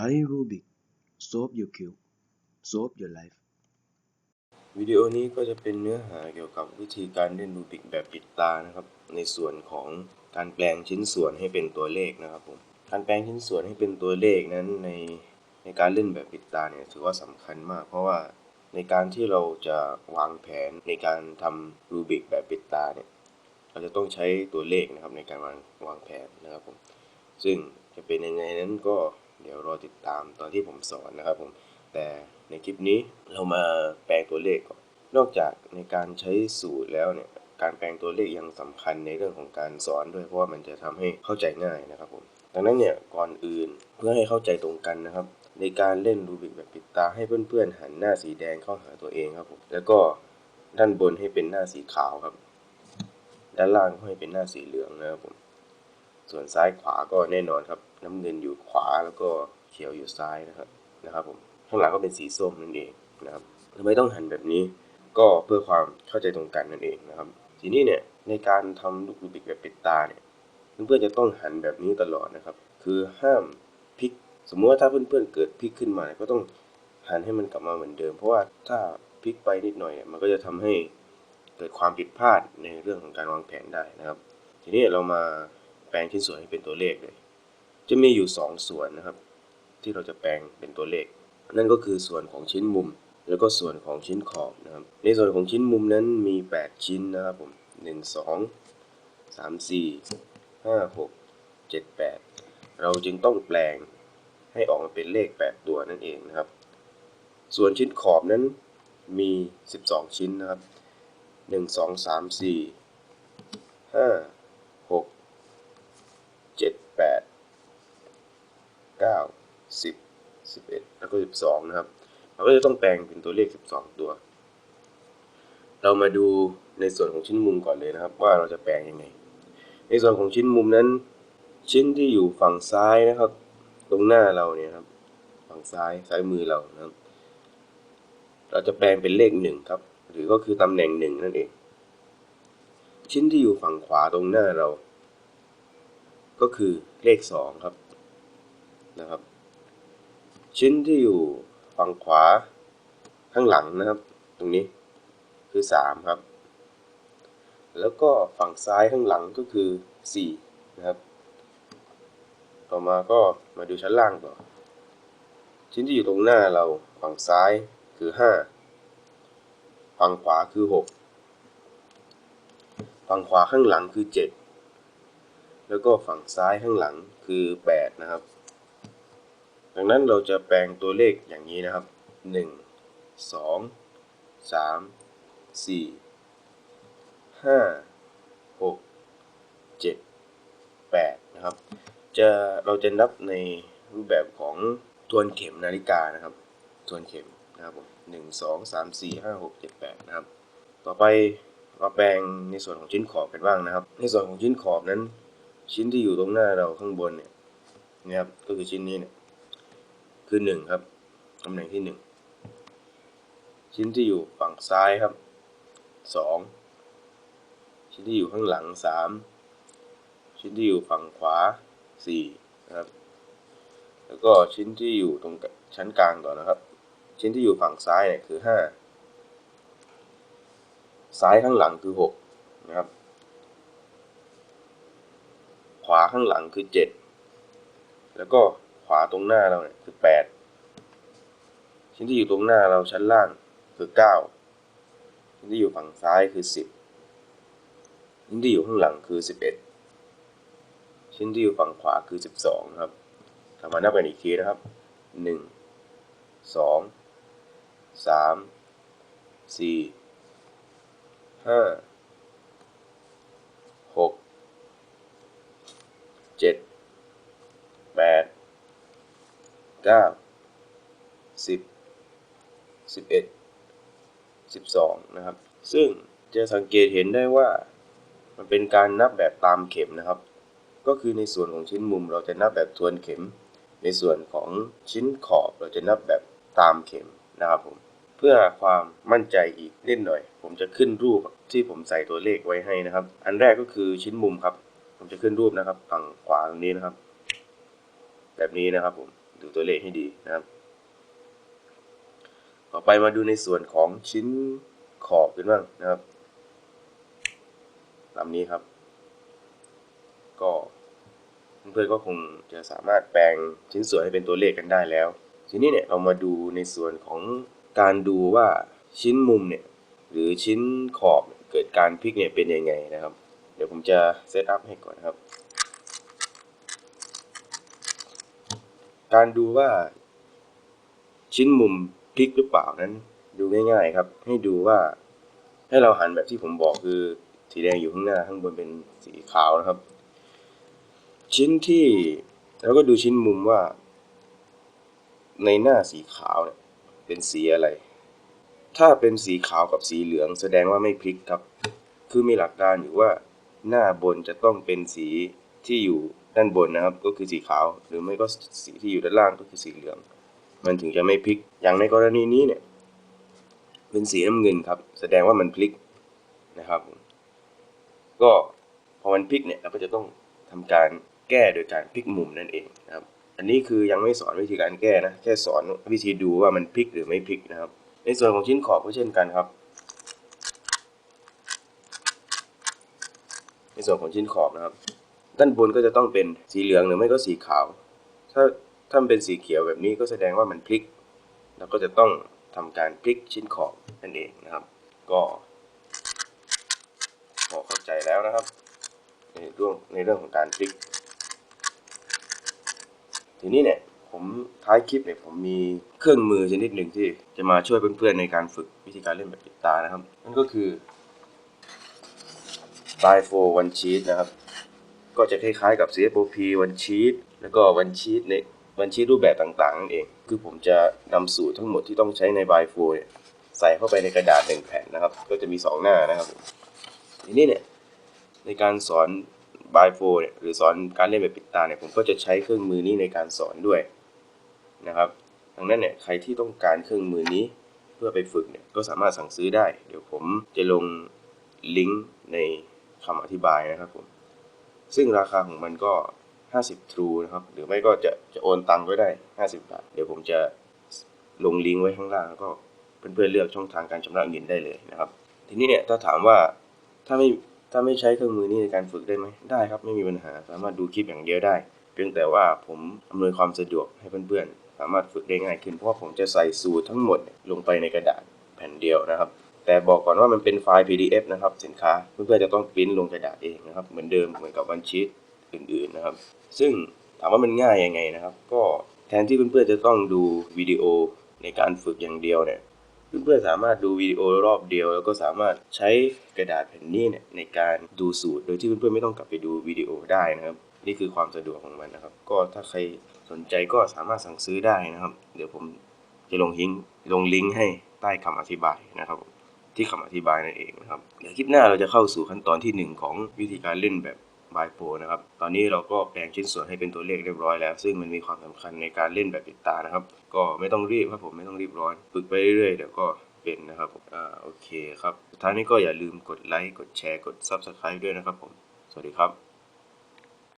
Thai Rubik Solve your cube Solve your life วิดีโอนี้ก็จะเป็นเนื้อหาเกี่ยวกับวิธีการเล่นรูบิกแบบปิดตานะครับ ในส่วนของการแปลงชิ้นส่วนให้เป็นตัวเลขนะครับผมการแปลงชิ้นส่วนให้เป็นตัวเลขนั้นในในการเล่นแบบปิดตาเนี่ยถือว่าสำคัญมาก เพราะว่าในการที่เราจะวางแผนในการทำรูบิกแบบปิดตาเนี่ยเราจะต้องใช้ตัวเลขนะครับในการวางวางแผนนะครับผมซึ่งจะเป็นยังไงนั้นก็ เดี๋ยวรอติดตามตอนที่ผมสอนนะครับผมแต่ในคลิปนี้เรามาแปลงตัวเลขก่อนนอกจากในการใช้สูตรแล้วเนี่ยการแปลงตัวเลขยังสำคัญในเรื่องของการสอนด้วยเพราะว่ามันจะทำให้เข้าใจง่ายนะครับผมดังนั้นเนี่ยก่อนอื่นเพื่อให้เข้าใจตรงกันนะครับ ในการเล่นรูบิกแบบปิดตาให้เพื่อนๆหันหน้าสีแดงเข้าหาตัวเองครับผมแล้วก็ด้านบนให้เป็นหน้าสีขาวครับ ด้านล่างก็ให้เป็นหน้าสีเหลืองนะครับผมส่วนซ้ายขวาก็แน่นอนครับ น้ำเงินอยู่ขวาแล้วก็เขียวอยู่ซ้ายนะครับนะครับผมข้างหลังก็เป็นสีส้มนั่นเองนะครับทำไมต้องหันแบบนี้ ก็เพื่อความเข้าใจตรงกันนั่นเองนะครับ ทีนี้เนี่ยในการทำลูกรูบิกแบบปิดตาเนี่ยเพื่อนๆจะต้องหันแบบนี้ตลอดนะครับ คือห้ามพลิก สมมติว่าถ้าเพื่อนๆเกิดพลิกขึ้นมา ก็ต้องหันให้มันกลับมาเหมือนเดิม เพราะว่าถ้าพลิกไปนิดหน่อยมันก็จะทำให้เกิดความผิดพลาดในเรื่องของการวางแผนได้นะครับ ทีนี้เรามาแปลงชิ้นส่วนให้เป็นตัวเลขเลย จะมีอยู่ 2 ส่วนนะครับ ที่เราจะแปลงเป็นตัวเลข นั่นก็คือส่วนของชิ้นมุม แล้วก็ส่วนของชิ้นขอบนะครับ ในส่วนของชิ้นมุมนั้นมี 8 ชิ้นนะครับผม1 2 3 4 5 6 7 8 เราจึงต้องแปลงให้ออกมาเป็นเลข 8 ตัวนั่นเองนะครับ ส่วนชิ้นขอบนั้นมี 12 ชิ้นนะครับ 1 2 3 4 5 6 7 8 9 10 11 แล้วก็ 12 นะครับ เราก็จะต้องแปลงเป็นตัวเลข 12 ตัว เรามาดูในส่วนของชิ้นมุมก่อนเลยนะครับ ว่าเราจะแปลงยังไง ในส่วนของชิ้นมุมนั้น ชิ้นที่อยู่ฝั่งซ้ายนะครับ ตรงหน้าเราเนี่ยครับ ฝั่งซ้ายซ้ายมือเรานะครับ เราจะแปลงเป็นเลขหนึ่งครับ หรือก็คือตำแหน่งหนึ่งนั่นเอง ชิ้นที่อยู่ฝั่งขวาตรงหน้าเรา ก็คือเลขสองครับนะครับ ชิ้นที่อยู่ฝั่งขวาข้างหลังนะครับ ตรงนี้คือสามครับ แล้วก็ฝั่งซ้ายข้างหลังก็คือสี่นะครับ ต่อมาก็มาดูชั้นล่างต่อ ชิ้นที่อยู่ตรงหน้าเราฝั่งซ้ายคือห้าฝั่งขวาคือหกฝั่งขวาข้างหลังคือเจ็ดแล้วก็ฝั่งซ้ายข้างหลังคือแปดนะครับ นั้นเราจะแปลงตัวเลขอย่างนี้นะครับหนึ่งสองสามสี่ห้าหกเจ็ดแปดนะครับ จะเราจะนับในรูปแบบของทวนเข็มนาฬิกานะครับ ทวนเข็มนะครับผมหนึ่งสองสามสี่ห้าหกเจ็ดแปดนะครับ ต่อไปเราแปลงในส่วนของชิ้นขอบกันบ้างนะครับ ในส่วนของชิ้นขอบนั้น ชิ้นที่อยู่ตรงหน้าเราข้างบนเนี่ยนะครับก็คือชิ้นนี้เนี่ย คือหนึ่งครับตำแหน่งที่หนึ่งชิ้นที่อยู่ฝั่งซ้ายครับสองชิ้นที่อยู่ข้างหลังสามชิ้นที่อยู่ฝั่งขวาสี่นะครับ แล้วก็ชิ้นที่อยู่ตรงชั้นกลางต่อนะครับ ชิ้นที่อยู่ฝั่งซ้ายเนี่ยคือห้าซ้ายข้างหลังคือหกนะครับ ขวาข้างหลังคือเจ็ดแล้วก็ ขวาตรงหน้าเราเนี่ยคือแปดชิ้นที่อยู่ตรงหน้าเราชั้นล่างคือเก้าชิ้นที่อยู่ฝั่งซ้ายคือสิบชิ้นที่อยู่ข้างหลังคือสิบเอ็ดชิ้นที่อยู่ฝั่งขวาคือสิบสองครับทำมานับกันอีกทีนะครับหนึ่งสองสามสี่ห้าหกเจ็ดแปด เก้าสิบสิบเอ็ดสิบสองนะครับ ซึ่งจะสังเกตเห็นได้ว่ามันเป็นการนับแบบตามเข็มนะครับ ก็คือในส่วนของชิ้นมุมเราจะนับแบบทวนเข็ม ในส่วนของชิ้นขอบเราจะนับแบบตามเข็มนะครับผมเพื่อความมั่นใจอีกนิดหน่อย ผมจะขึ้นรูปที่ผมใส่ตัวเลขไว้ให้นะครับ อันแรกก็คือชิ้นมุมครับ ผมจะขึ้นรูปนะครับฝั่งขวาตรงนี้นะครับ แบบนี้นะครับผม ดูตัวเลขให้ดีนะครับ ต่อไปมาดูในส่วนของชิ้นขอบกันบ้างนะครับลำนี้ครับ ก็เพื่อนๆก็คงจะสามารถแปลงชิ้นส่วนให้เป็นตัวเลขกันได้แล้ว ทีนี้เนี่ยเรามาดูในส่วนของการดูว่าชิ้นมุมเนี่ยหรือชิ้นขอบเกิดการพลิกเนี่ยเป็นยังไงนะครับ เดี๋ยวผมจะเซตอัพให้ก่อนนะครับ การดูว่าชิ้นมุมพลิกหรือเปล่านั้น ดูง่าย ๆ ครับ ให้ดูว่าให้เราหันแบบที่ผมบอกคือสีแดงอยู่ข้างหน้าข้างบนเป็นสีขาวนะครับ ชิ้นที่แล้วก็ดูชิ้นมุมว่า ในหน้าสีขาวเนี่ยเป็นสีอะไร ถ้าเป็นสีขาวกับสีเหลืองแสดงว่าไม่พลิกครับ คือมีหลักการอยู่ว่าหน้าบนจะต้องเป็นสีที่อยู่ ด้านบนนะครับ ก็คือสีขาว หรือไม่ก็สีที่อยู่ด้านล่างก็คือสีเหลือง มันถึงจะไม่พลิก อย่างในกรณีนี้เนี่ย เป็นสีน้ำเงินครับ แสดงว่ามันพลิกนะครับ ก็พอมันพลิกเนี่ยเราก็จะต้องทำการแก้โดยการพลิกมุมนั่นเองนะครับ อันนี้คือยังไม่สอนวิธีการแก้นะ แค่สอนวิธีดูว่ามันพลิกหรือไม่พลิกนะครับ ในส่วนของชิ้นขอบก็เช่นกันครับ ในส่วนของชิ้นขอบนะครับ ด้านบนก็จะต้องเป็นสีเหลืองหรือไม่ก็สีขาว ถ้าถ้ามันเป็นสีเขียวแบบนี้ก็แสดงว่ามันพลิก แล้วก็จะต้องทำการพลิกชิ้นขอบนั่นเองนะครับ ก็พอเข้าใจแล้วนะครับ ในเรื่องในเรื่องของการพลิก ทีนี้เนี่ยผมท้ายคลิปเนี่ยผมมีเครื่องมือชนิดหนึ่งที่จะมาช่วยเพื่อนๆในการฝึกวิธีการเล่นแบบปิดตานะครับ นั่นก็คือ b i f o one sheet นะครับ ก็จะคล้ายๆกับ CFOP one sheet แล้วก็ one sheet ใน one sheet รูปแบบต่างๆนั่นเอง คือผมจะนำสูตรทั้งหมดที่ต้องใช้ใน b i f o เนี่ยใส่เข้าไปในกระดาษหนึ่งแผ่นนะครับ ก็จะมี 2 หน้านะครับทีนี้เนี่ยในการสอน b i f o เนี่ยหรือสอนการเล่นแบบปิดตาเนี่ยผมก็จะใช้เครื่องมือนี้ในการสอนด้วยนะครับดังนั้นเนี่ยใครที่ต้องการเครื่องมือนี้เพื่อไปฝึกเนี่ยก็สามารถสั่งซื้อได้ เดี๋ยวผมจะลงลิงก์ในคำอธิบายนะครับผม ซึ่งราคาของมันก็ 50 True นะครับ หรือไม่ก็จะจะโอนตังก็ได้ 50 บาท เดี๋ยวผมจะลงลิงก์ไว้ข้างล่างแล้วก็เพื่อนๆเลือกช่องทางการชำระเงินได้เลยนะครับ ทีนี้เนี่ยถ้าถามว่าถ้าไม่ถ้าไม่ใช้เครื่องมือนี้ในการฝึกได้ไหมได้ครับไม่มีปัญหาสามารถดูคลิปอย่างเดียวได้ เพียงแต่ว่าผมอำนวยความสะดวกให้เพื่อนๆสามารถฝึกได้ง่ายขึ้นเพราะว่าผมจะใส่สูตรทั้งหมดลงไปในกระดาษแผ่นเดียวนะครับ แต่บอกก่อนว่ามันเป็นไฟล์ PDF นะครับ สินค้าเพื่อนๆจะต้องปริ้นลงกระดาษเองนะครับ เหมือนเดิมเหมือนกับวันชีตอื่นๆนะครับ ซึ่งถามว่ามันง่ายยังไงนะครับ ก็แทนที่เพื่อนๆจะต้องดูวิดีโอในการฝึกอย่างเดียวเนี่ยเพื่อนๆสามารถดูวิดีโอรอบเดียว แล้วก็สามารถใช้กระดาษแผ่นนี้เนี่ยในการดูสูตร โดยที่เพื่อนๆไม่ต้องกลับไปดูวิดีโอได้นะครับ นี่คือความสะดวกของมันนะครับ ก็ถ้าใครสนใจก็สามารถสั่งซื้อได้นะครับ เดี๋ยวผมจะลงลิงก์ลงลิงก์ให้ใต้คำอธิบายนะครับ ที่คำอธิบายนั่นเองนะครับเดี๋ยวคลิปหน้าเราจะเข้าสู่ขั้นตอนที่ 1 ของวิธีการเล่นแบบบายโปนะครับ ตอนนี้เราก็แปลงชิ้นส่วนให้เป็นตัวเลขเรียบร้อยแล้ว ซึ่งมันมีความสำคัญในการเล่นแบบปิดตานะครับ ก็ไม่ต้องรีบครับผมไม่ต้องรีบร้อน ฝึกไปเรื่อยๆเดี๋ยวก็เป็นนะครับผมอ่าโอเคครับ สุดท้ายนี้ก็อย่าลืมกดไลค์ กดแชร์ กด Subscribe ด้วยนะครับผม สวัสดีครับ